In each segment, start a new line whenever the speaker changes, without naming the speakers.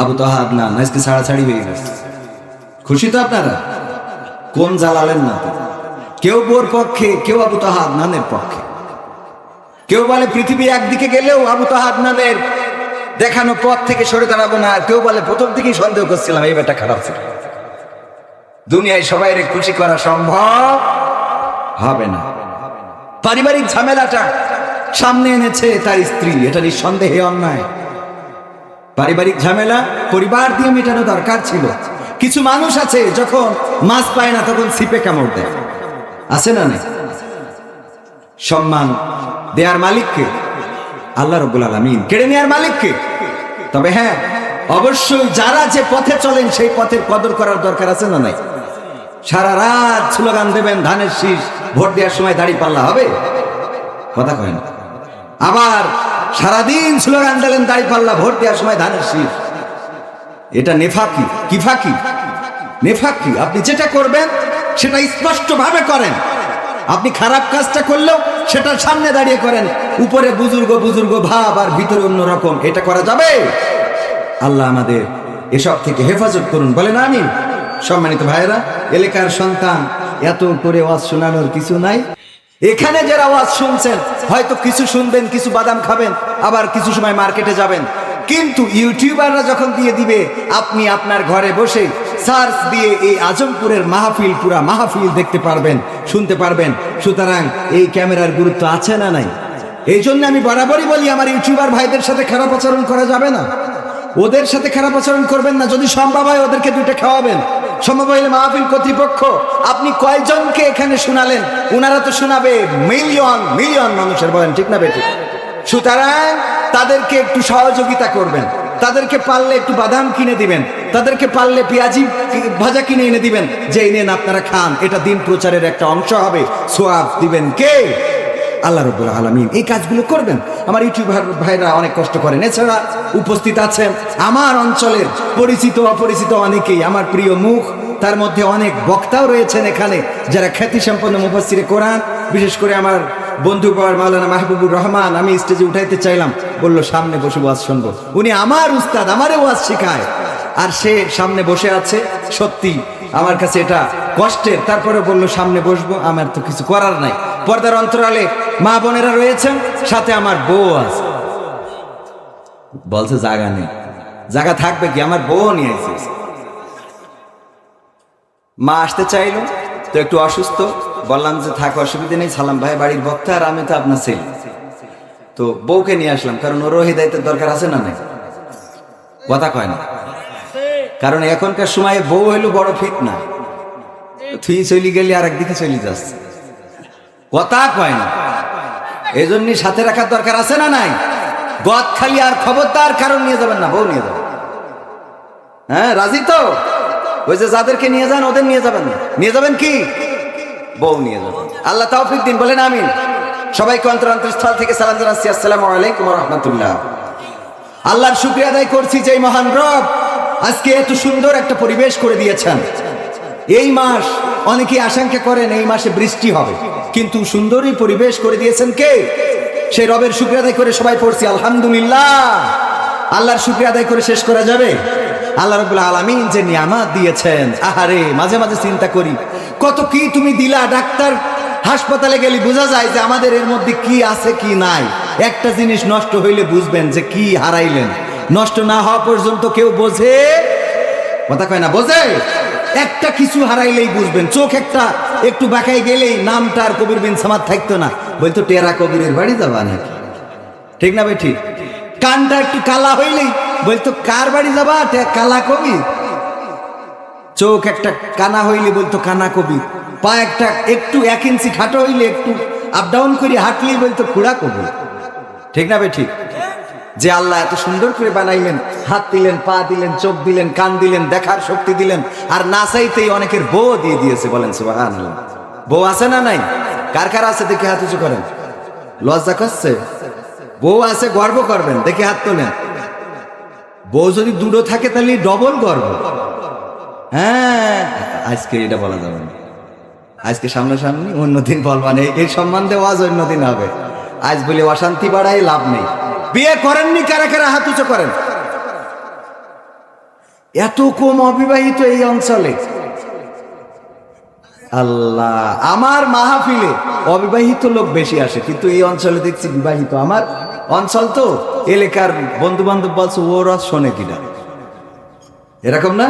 আবু তো আদনান আজকে ছাড়াছাড়ি হয়ে গেছে। খুশি তো আপনারা? কোন জ্বালালেন না কেউ বোর পক্ষে, কেউ আবু তো আদনানের পক্ষে। কেউ বলে পৃথিবী একদিকে গেলেও আবু তো আদনানের দেখানো পথ থেকে সরে দাঁড়াবো না। কেউ বলে প্রথম থেকেই সন্দেহ করছিলাম, এই ব্যাটা খারাপ ছিল। দুনিয়ায় সবাই খুশি করা সম্ভব হবে না। পারিবারিক ঝামেলাটা সামনে এনেছে তার স্ত্রী, এটা নিঃসন্দেহে অন্যায়। পারিবারিক ঝামেলা, পরিবার দিয়ে মেটানো দরকার ছিল। কিছু মানুষ আছে যখন মাছ পায় না, তখন সিপে কামড় দেয়। আছে না সম্মান দেয়ার মালিককে আল্লাহ রব্বুল আলমিন কেড়ে নেয়ার মালিককে। তবে হ্যাঁ অবশ্যই যারা যে পথে চলেন, সেই পথের কদর করার দরকার আছে না নাই? সারা রাত স্লোগান দেবেন, ধানের শীষ ভোট দেওয়ার সময় দাড়ি পাল্লা হবে? কথা কয় না। আবার সারাদিন স্লোগান দিলেন দাড়ি পাল্লা, ভোট দেওয়ার সময় ধানের শীষ। এটা নেফাকি কি ফাঁকি নেফাকি। আপনি যেটা করবেন, সেটা স্পষ্ট ভাবে করেন। আপনি খারাপ কাজটা করলেও সেটার সামনে দাঁড়িয়ে করেন। উপরে বুজুর্গ বুজুর্গ ভাব আর ভিতরে অন্য রকম। এটা করা যাবে? আল্লাহ আমাদের এসব থেকে হেফাজত করুন। বলেন আমি সম্মানিত ভাইয়েরা, এলাকার সন্তান, এত করে ওয়াজ শোনানোর কিছু নাই। এখানে যারা আওয়াজ শুনছেন, হয়তো কিছু শুনবেন, কিছু বাদাম খাবেন, আবার কিছু সময় মার্কেটে যাবেন। কিন্তু ইউটিউবাররা যখন দিয়ে দিবে, আপনি আপনার ঘরে বসে সার্চ দিয়ে এই আজমপুরের মাহফিল, পুরা মাহফিল দেখতে পারবেন, শুনতে পারবেন। সুতরাং এই ক্যামেরার গুরুত্ব আছে না নাই? এই জন্য আমি বরাবরই বলি, আমার ইউটিউবার ভাইদের সাথে খারাপ আচরণ করা যাবে না। ওদের সাথে খারাপ আচরণ করবেন না। যদি সম্ভব হয়, ওদেরকে দুইটা খাওয়াবেন। সম্ভব হইলে মাহফিল কর্তৃপক্ষ, আপনি কয়জনকে এখানে শোনালেন? ওনারা তো শোনাবে মিলিয়ন মিলিয়ন মানুষের বলেন ঠিক না বেটি সুতরাং তাদেরকে একটু সহযোগিতা করবেন। তাদেরকে পারলে একটু বাদাম কিনে দিবেন। তাদেরকে পারলে পেঁয়াজি ভাজা কিনে এনে দিবেন। যে নেন আপনারা খান, এটা দিন প্রচারের একটা অংশ হবে। সোয়াব দিবেন কে? আল্লাহ রব্বুল আলমিন এই কাজগুলো করবেন। আমার ইউটিউব ভাইরা অনেক কষ্ট করেন। এছাড়া উপস্থিত আছেন আমার অঞ্চলের পরিচিত, অপরিচিত অনেকেই। আমার প্রিয় মুখ, তার মধ্যে অনেক বক্তাও রয়েছেন এখানে, যারা খ্যাতি সম্পন্ন মুফাসিরে কোরআন, বিশেষ করে আমার বন্ধু পাওয়ার মাওলানা মাহবুবুর রহমান, আমি স্টেজে উঠাইতে চাইলাম, বলল, সামনে বসে ওয়াজ শুনব। উনি আমার উস্তাদ, আমারে ওয়াজ শেখায়। আর সে সামনে বসে আছে, সত্যি, আমার কাছে এটা কষ্টের। তারপরে বলল, সামনে বসবো, আমার তো কিছু করার নাই। পর্দার অন্তরালে মা বোনেরা রয়েছেন, সাথে আমার বউ আছে। বলছে জায়গা নেই। জায়গা থাকবে কি? আমার বউ নিয়ে মা আসতে চাইলো, তো একটু অসুস্থ। বললাম যে, থাক, অসুবিধা নেই, সালাম ভাই, বাড়ির বক্তা আর আমি তো আপনার ছেলে। তো বউকে নিয়ে আসলাম, কারণ ওরও হৃদায়তের দরকার আছে না নাই। কথা কয় না। কারণ এখনকার সময়ে বউ হইল বড় ফিট না তুই চলি গেলি আর একদিকে চলি যাচ্ছে কথা কয় না। এই জন্যই সাথে রাখার দরকার আছে না নাই? গদ খালি আর খবরদার কারণ নিয়ে যাবেন না, বউ নিয়ে যাবেন। হ্যাঁ রাজি তো? ওই যে যাদেরকে নিয়ে যান, ওদের নিয়ে যাবেন না। নিয়ে যাবেন কি? বউ নিয়ে যাবেন। আল্লাহ তাওফিক দিন, বলেন আমিন। সবাইকে অন্তর অন্তরস্থল থেকে সালাম জানাচ্ছি। আসসালামু আলাইকুম রহমতুল্লাহ। আল্লাহর শুক্রিয়া আদায় করছি যে মহান রব আজকে এত সুন্দর একটা পরিবেশ করে দিয়েছেন। এই মাস অনেকেই আশঙ্কা করেন এই মাসে বৃষ্টি হবে। কিন্তু সুন্দরী পরিবেশ করে দিয়েছেন কে? সেই রবের শুক্রিয়া আদায় করে সবাই পড়ছি, আলহামদুলিল্লাহ। আল্লাহর শুক্রিয়া আদায় করে শেষ করা যাবে? আল্লাহ রবুল্লা আলমিন যে নিয়ামাত দিয়েছেন, আহারে, মাঝে মাঝে চিন্তা করি, কত কি তুমি দিলা? ডাক্তার, হাসপাতালে গেলে বোঝা যায় যে আমাদের এর মধ্যে কি আছে, কি নাই। একটা জিনিস নষ্ট হইলে বুঝবেন যে কি হারাইলেন। নষ্ট না হওয়া পর্যন্ত কেউ বোঝে? কথা কয় না, বোঝে? একটা কিছু হারাইলেই বুঝবেন। চোখ একটা একটু বাঁকাই গেলেই নামটা আর কবির বিন সামাদ থাকতো না। বলতো, টেরা কবিরের বাড়ি যাবা নাকি? ঠিক না ভাই, ঠিক? কানটা একটু কালা হইলেই বলতো, কার বাড়ি যাবা? কালা কবি চোখ একটা কানা হইলে বলতো, কানা কবি পা একটা একটু এক ইঞ্চি খাটো হইলে একটু আপ ডাউন করে হাঁটলেই বলতো, খুড়া কবি ঠিক না ভাই, ঠিক? যে আল্লাহ এত সুন্দর করে বানাইলেন, হাত দিলেন, পা দিলেন, চোখ দিলেন, কান দিলেন, দেখার শক্তি দিলেন, আর না চাইতেই অনেকের বউ দিয়ে দিয়েছে বলেন সুবাহান বউ আছে না নাই? কার কার আছে? দেখে হাত উঁচু করেন। লজ্জা করছে? বউ আছে, গর্ব করবেন, দেখে হাত তোলেন। বউ যদি দুটো থাকে, তাহলে ডবল গর্ব। হ্যাঁ আজকে এটা বলা যাবে না। আজকে সামনাসামনি অন্যদিন বলবান এই এই সম্বন্ধে ওয়াজ অন্যদিন হবে। আজ বলে অশান্তি বাড়াই লাভ নেই। বিয়ে করেননি, কারা কারা হাত উঁচু করেন? এত কম অবিবাহিত এই অঞ্চলে। আল্লাহ, আমার মাহফিলে অবিবাহিত লোক বেশি আসে, কিন্তু এই অঞ্চলে দেখছি বিবাহিত। আমার অঞ্চল তো, এলাকার বন্ধু বান্ধব বলছে, ওরা শোনে কিনা। এরকম না?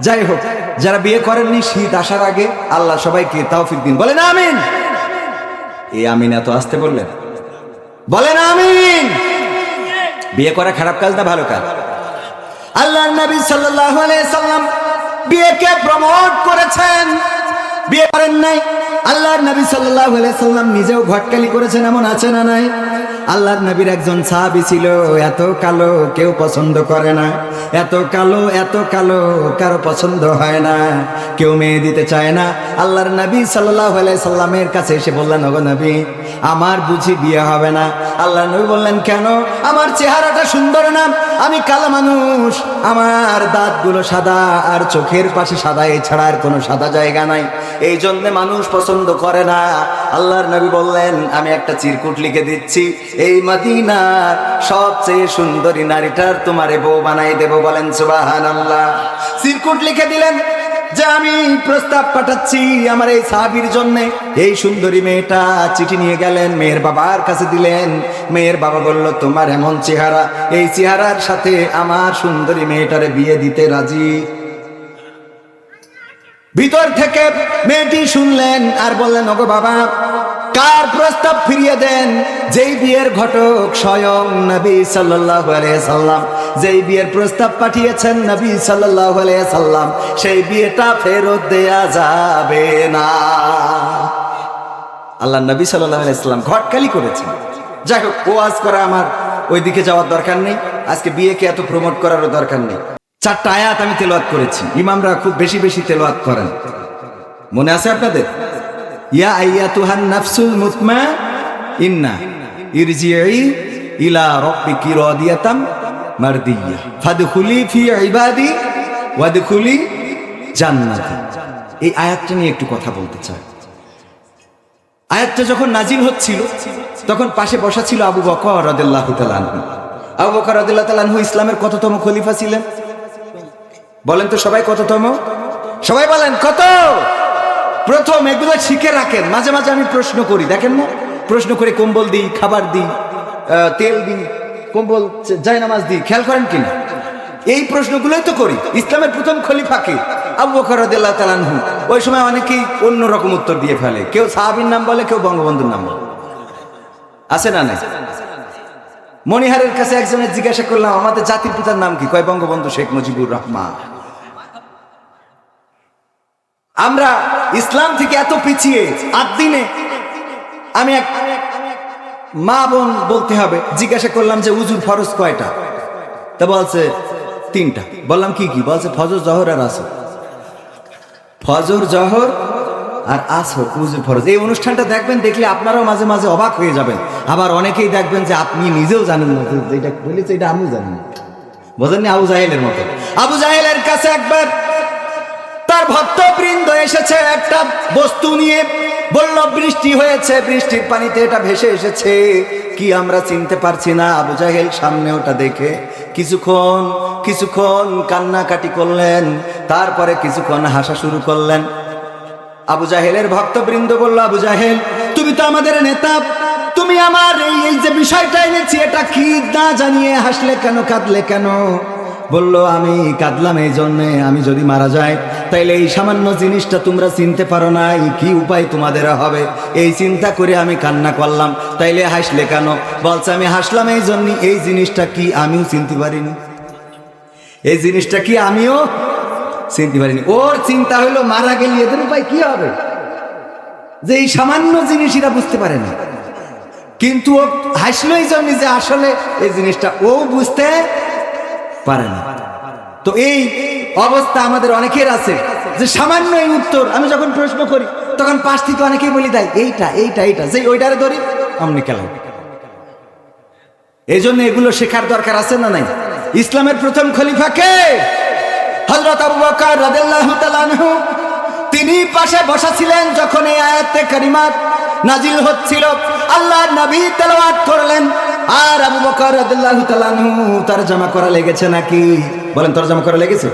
যাই হোক, যারা বিয়ে করেননি, শীত আসার আগে আল্লাহ সবাইকে তাওফিক দিন। বলেন আমিন। এই আমিন এত আসতে বললেন? বলেন আমিন। বিয়ে করা খারাপ কাজ না ভালো কাজ? আল্লাহ নবী সাল্লাম বিয়েকে প্রমোট করেছেন। বিয়ে করেন নাই। আল্লাহর নবী আলাইহি সাল্লাম নিজেও ঘটকালি করেছেন, এমন আছে না নাই? আল্লাহর নবীর একজন সাহাবী ছিল, এত কালো কেউ পছন্দ করে না। এত কালো এত কালো কারও পছন্দ হয় না। কেউ মেয়ে দিতে চায় না। আল্লাহর নবী আলাইহি সাল্লামের কাছে এসে বললেন, ওগো নবী, আমার বুঝি বিয়ে হবে না। আল্লাহ নবী বললেন, কেন? আমার চেহারাটা সুন্দর না। আমি কালা মানুষ, আমার দাঁতগুলো সাদা, আর চোখের পাশে সাদা, এছাড়া আর কোনো সাদা জায়গা নাই। এই জন্য মানুষ পছন্দ করে না। আল্লাহর নবী বললেন, আমি একটা চিরকুট লিখে দিচ্ছি। এই মাদিনার সবচেয়ে সুন্দরী নারীটার তোমার বউ বানাই দেব বলেন সুবাহান আল্লাহ চিরকুট লিখে দিলেন যে আমি প্রস্তাব পাঠাচ্ছি আমার এই সাহাবির জন্য। এই সুন্দরী মেয়েটা চিঠি নিয়ে গেলেন, মেয়ের বাবার কাছে দিলেন। মেয়ের বাবা বলল, তোমার এমন চেহারা, এই চেহারার সাথে আমার সুন্দরী মেয়েটারে বিয়ে দিতে রাজি? ভিতর থেকে মেয়েটি শুনলেন আর বললেন, ওগো বাবা, কার প্রস্তাব ফিরিয়ে দেন। যেই বিয়ের ঘটক স্বয়ং নবী সাল্লাল্লাহু আলাইহি সাল্লাম। যেই বিয়ের প্রস্তাব পাঠিয়েছেন নবী সাল্লাল্লাহু আলাইহি সাল্লাম, সেই বিয়েটা ফেরত দেয়া যাবে না। আল্লাহ নবী সাল্লাল্লাহু আলাইহি সাল্লাম ঘটকালি করেছেন। যাই হোক, ওয়াজ করা আমার ওইদিকে যাওয়ার দরকার নেই। আজকে বিয়েকে এত প্রমোট করারও দরকার নেই। চারটা আয়াত আমি তেলাওয়াত করেছি। ইমামরা খুব বেশি বেশি তেলাওয়াত করেন। মনে আছে আপনাদের? ইয়া আইয়াতুহান নাফসুল মুতমা ইন্না ইলা রাব্বিকি রাদিয়াতাম মারদিয়া ফাদখুলি ফি ইবাদি ওয়াদখুলি জান্নাতি। এই আয়াতটা নিয়ে একটু কথা বলতে চাই। আয়াতটা যখন নাজিল হচ্ছিল, তখন পাশে বসা ছিল আবু বকর রাদিয়াল্লাহু তাআলা আনহু। আবু বকর আনহু ইসলামের কততম খলিফা ছিলেন? বলেন তো সবাই কততম? সবাই বলেন, কত? প্রথম এগুলো শিখে রাখেন। মাঝে মাঝে আমি প্রশ্ন করি, দেখেন না? প্রশ্ন করে কম্বল দিই, খাবার দিই তেল দিই, কম্বল, জায়নামাজ দিই, খেয়াল করেন কিনা? এই প্রশ্নগুলোই তো করি। ইসলামের প্রথম খলিফাকে, আবু বকর তাআলা ওই সময় অনেকেই অন্য রকম উত্তর দিয়ে ফেলে। কেউ সাহাবীর নাম বলে, কেউ বঙ্গবন্ধুর নাম বলে। আছে না নাই? মনিহারের কাছে একজনের জিজ্ঞাসা করলাম, আমাদের জাতির পিতার নাম কি? কয়, বঙ্গবন্ধু শেখ মুজিবুর রহমান। আমরা ইসলাম থেকে এত পিছিয়ে আট দিনে আমি এক মা বোন বলতে হবে, জিজ্ঞাসা করলাম যে উজুর ফরজ কয়টা? তা বলছে তিনটা। বললাম, কি কি? বলছে, ফজর, জহর আর আসর। ফজর, জহর আর আসর, উজুর ফরজ। এই অনুষ্ঠানটা দেখবেন, দেখলে আপনারাও মাঝে মাঝে অবাক হয়ে যাবেন। আবার অনেকেই দেখবেন যে আপনি নিজেও জানেন না যেটা বলেছে, এটা আমিও জানি না। বোঝেননি আবু জাহেলের মতো? আবু জাহেলের কাছে একবার তার ভক্তবৃন্দ এসেছে একটা বস্তু নিয়ে। বলল, বৃষ্টি হয়েছে, বৃষ্টির পানিতে এটা ভেসে এসেছে। কি আমরা চিনতে পারছি না? আবু জাহেল সামনে ওটা দেখে কিছুক্ষণ কিছুক্ষণ কান্নাকাটি করলেন, তারপরে কিছুক্ষণ হাসা শুরু করলেন। আবু জাহেলের ভক্তবৃন্দ বলল, আবু জাহেল, তুমি তো আমাদের নেতা। তুমি আমার এই এই যে বিষয়টা এনেছি, এটা কি? না জানিয়ে হাসলে কেন, কাঁদলে কেন? বলল, আমি কাঁদলাম এই জন্যে, আমি যদি মারা যাই, তাইলে এই সামান্য জিনিসটা তোমরা চিনতে পারো না কি উপায় তোমাদের হবে? এই চিন্তা করে আমি কান্না করলাম। তাইলে হাসলে কেন? বলছে, আমি হাসলাম এই জন্য, এই জিনিসটা কি আমিও চিনতে পারিনি? এই জিনিসটা কি আমিও চিনতে পারিনি? ওর চিন্তা হইল, মারা গেলে এদের উপায় কি হবে? যে এই সামান্য জিনিস এরা বুঝতে পারে না। কিন্তু ও হাসলো এই জন্য যে আসলে এই জিনিসটা ও বুঝতে পারে না। তো এই অবস্থা আমাদের অনেকের আছে যে সামান্য এই উত্তর আমি যখন প্রশ্ন করি, তখন পাশ থেকে অনেকেই বলি দেয় এইটা এইটা এইটা যে ওইটারে ধরি, অমনি খেলাম এই জন্য এগুলো শেখার দরকার আছে না নাই? ইসলামের প্রথম খলিফা কে? হযরত আবু বকর রাদিয়াল্লাহু তাআলা তিনি পাশে বসা ছিলেন যখন এই আয়াতে কারিমাত নাজিল হচ্ছিল। আল্লাহ নবী তেলাওয়াত করলেন। আর আবু বকর রাদিয়াল্লাহু তাআলা নু তরজমা করা লেগেছে নাকি? বলেন তরজমা করা লেগেছে?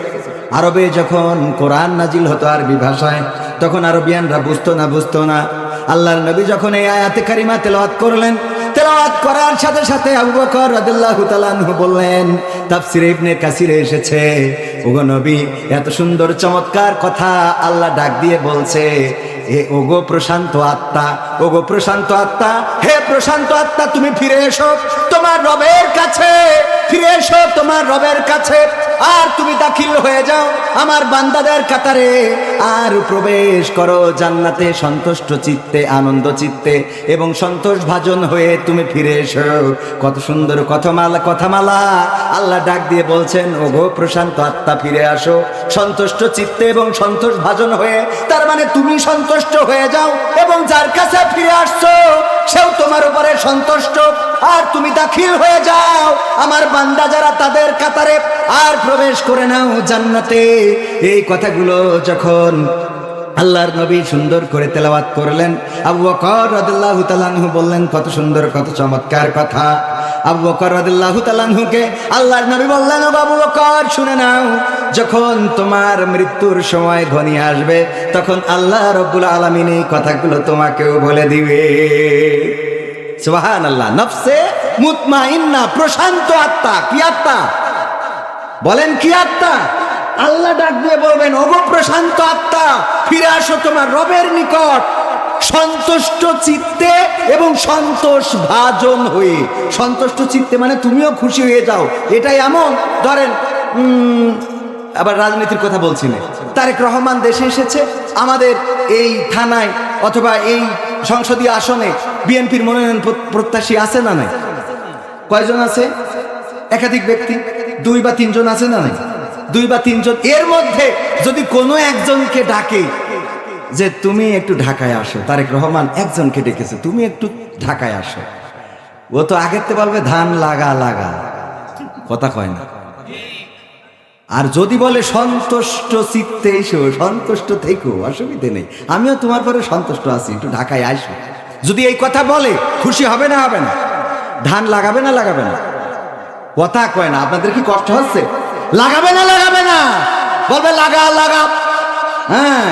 আরবে যখন কোরআন নাজিল হতো আরবি ভাষায়, তখন আরবিয়ানরা বুঝতো না বুঝতো না। আল্লাহর নবী যখন এই আয়াতে কারিমা তেলাওয়াত করলেন তেলাওয়াত করার সাথে সাথে আবু বকর রাদিয়াল্লাহু তাআলা বললেন, তাফসিরে ইবনে কাসিরে এসেছে। ওগো নবী, এত সুন্দর চমৎকার কথা আল্লাহ ডাক দিয়ে বলছে। এ ওগো প্রশান্ত আত্মা, ওগো প্রশান্ত আত্মা, হে প্রশান্ত আত্মা, তুমি ফিরে এসো তোমার রবের কাছে, ফিরে এসো তোমার রবের কাছে। আর তুমি দাখিল হয়ে যাও আমার বান্দাদের কাতারে। আর প্রবেশ করো জান্নাতে সন্তুষ্ট চিত্তে, আনন্দ চিত্তে এবং সন্তোষ ভাজন হয়ে তুমি ফিরে এসো। কত সুন্দর কথামালা কথামালা। আল্লাহ ডাক দিয়ে বলছেন, ওগো প্রশান্ত আত্মা, ফিরে আসো। সন্তুষ্ট চিত্তে এবং সন্তোষ ভাজন হয়ে, তার মানে তুমি সন্তুষ্ট হয়ে যাও এবং যার কাছে ফিরে আসছো, সেও তোমার উপরে সন্তুষ্ট। আর তুমি দাখিল হয়ে যাও। আমার বান্দা যারা তাদের কাতারে, আর প্রবেশ করে নাও জান্নাতে। এই কথাগুলো যখন আল্লাহর নবী সুন্দর করে তেলাওয়াত করলেন, আবু বকর রাদিয়াল্লাহু তাআলা বললেন, কত সুন্দর, কত চমৎকার কথা। আবু বকর রাদিয়াল্লাহু তাআলাহুকে আল্লাহর নবী বললেন, ও আবু বকর, শুনে নাও, যখন তোমার মৃত্যুর সময় ঘনিয়ে আসবে, তখন আল্লাহ রব্বুল আলামিন এই কথাগুলো তোমাকেও বলে দিবে। সুবহান আল্লাহ নফসে মুতমাইন্না, প্রশান্ত আত্মা, কি আত্মা? বলেন, কি আত্মা? আল্লাহ ডাক দিয়ে বলবেন, ওগো প্রশান্ত আত্মা, ফিরে আসো তোমার রবের নিকট। সন্তুষ্ট চিত্তে এবং সন্তোষ ভাজন হয়ে। সন্তুষ্ট চিত্তে মানে তুমিও খুশি হয়ে যাও, এটাই এমন। ধরেন আবার রাজনীতির কথা বলছি না তারেক রহমান দেশে এসেছে, আমাদের এই থানায় অথবা এই সংসদীয় আসনে বিএনপির মনোনয়ন প্রত্যাশী আছে না নাই? কয়জন আছে? একাধিক ব্যক্তি? দুই বা তিনজন আছে না নাই? দুই বা তিনজন। এর মধ্যে যদি কোনো একজনকে ডাকে যে, তুমি একটু ঢাকায় আসো। তারেক রহমান একজনকে ডেকেছে, তুমি একটু ঢাকায় আসো। ও তো আগের তে বলবে, ধান লাগা লাগা। কথা কয় না। আর যদি বলে, সন্তুষ্ট চিত্তে এসো, সন্তুষ্ট থেকো, অসুবিধে নেই। আমিও তোমার পরে সন্তুষ্ট আছি, একটু ঢাকায় আসো। যদি এই কথা বলে, খুশি হবে না হবে না। ধান লাগাবে না লাগাবে না। কথা কয় না, আপনাদের কি কষ্ট হচ্ছে? লাগাবে না লাগাবে না। বলবে, লাগা লাগা। হ্যাঁ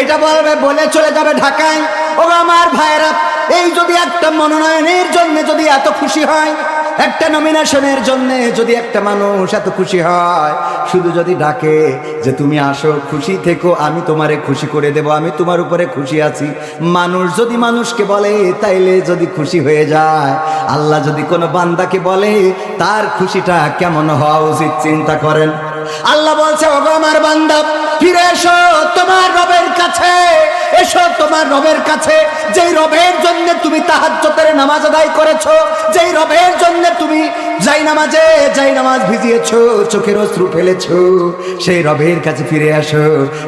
এটা বলবে, বলে চলে যাবে ঢাকায়। ও আমার ভাইরা এই যদি একটা মনোনয়নের জন্য যদি এত খুশি হয় একটা নমিনেশনের জন্য যদি একটা মানুষ এত খুশি হয়, শুধু যদি ডাকে যে তুমি আসো, খুশি থেকো, আমি তোমারে খুশি করে দেব, আমি তোমার উপরে খুশি আছি। মানুষ যদি মানুষকে বলে, তাইলে যদি খুশি হয়ে যায়, আল্লাহ যদি কোনো বান্দাকে বলে, তার খুশিটা কেমন হওয়া উচিত চিন্তা করেন। আল্লাহ বলছে, ওগো আমার বান্দা ফিরে এসো তোমার রবের কাছে। এসো তোমার রবের কাছে। যেই রবের জন্য তুমি তাহাজ্জতের নামাজ আদায় করেছ, যেই রবের জন্য তুমি যাই নামাজে যাই নামাজ ভিজিয়েছো, চোখের অশ্রু ফেলেছো, সেই রবের কাছে ফিরে আসো।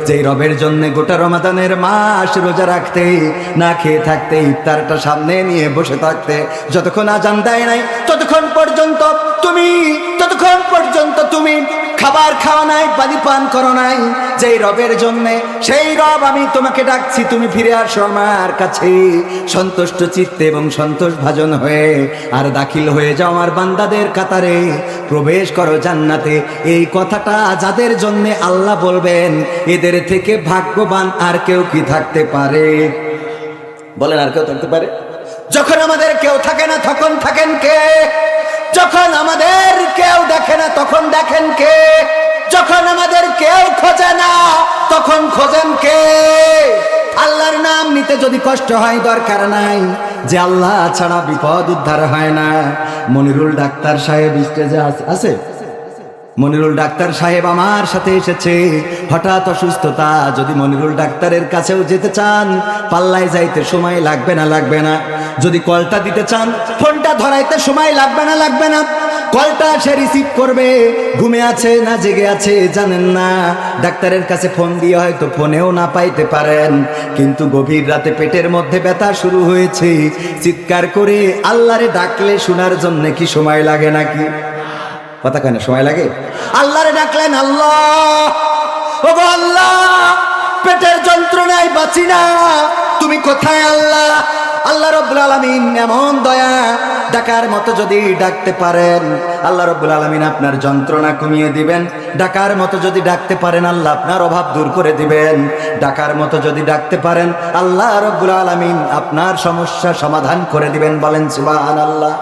যেই রবের জন্য গোটা রমাদানের মাস রোজা রাখতে, না খেয়ে থাকতে, ইফতারটা সামনে নিয়ে বসে থাকতে, যতক্ষণ আজান দেয় নাই, ততক্ষণ পর্যন্ত তুমি, ততক্ষণ পর্যন্ত তুমি খাবার খাওয়া নাই, পানি পান করো নাই যেই রবের জন্যে, সেই রব আমি তোমাকে ডাকছি, তুমি ফিরে আসো আমার কাছে। সন্তুষ্ট চিত্তে এবং সন্তোষ ভাজন হয়ে আর দাখিল হয়ে যাও আমার বান্দাদের কাতারে। প্রবেশ করো জান্নাতে। এই কথাটা যাদের জন্যে আল্লাহ বলবেন, এদের থেকে ভাগ্যবান আর কেউ কি থাকতে পারে? বলেন, আর কেউ থাকতে পারে? যখন আমাদের কেউ থাকে না, তখন থাকেন কে? যখন আমাদের কেউ দেখে না, তখন দেখেন কে? যখন আমাদের কেউ খোঁজে না, তখন খোঁজেন কে? আল্লাহর নাম নিতে যদি কষ্ট হয়, দরকার নাই। যে আল্লাহ ছাড়া বিপদ উদ্ধার হয় না। মনিরুল ডাক্তার সাহেব স্টেজে আছে- মনিরুল ডাক্তার সাহেব আমার সাথে এসেছে। হঠাৎ অসুস্থতা, যদি মনিরুল ডাক্তারের কাছেও যেতে চান, পাল্লায় যাইতে সময় লাগবে না লাগবে না। যদি কলটা দিতে চান, ফোনটা ধরাইতে সময় লাগবে না লাগবে না। কলটা সে রিসিভ করবে। ঘুমে আছে না জেগে আছে, জানেন না। ডাক্তারের কাছে ফোন দিয়ে হয়তো ফোনেও না পাইতে পারেন। কিন্তু গভীর রাতে পেটের মধ্যে ব্যথা শুরু হয়েছে। চিৎকার করে আল্লাহরে ডাকলে শোনার জন্য কি সময় লাগে নাকি? কথা কেন সময় লাগে? আল্লাহরে ডাকলেন, আল্লাহ আল্লাহ, পেটের যন্ত্রণায় বাঁচি না। তুমি কোথায় আল্লাহ? আল্লাহ রব্বুল আলমিন এমন দয়া, ডাকার মতো যদি ডাকতে পারেন, আল্লাহ রব্বুল আলমিন আপনার যন্ত্রণা কমিয়ে দিবেন। ডাকার মতো যদি ডাকতে পারেন, আল্লাহ আপনার অভাব দূর করে দিবেন। ডাকার মতো যদি ডাকতে পারেন, আল্লাহ রব্বুল আলমিন আপনার সমস্যা সমাধান করে দিবেন বলেন সুবাহ আল্লাহ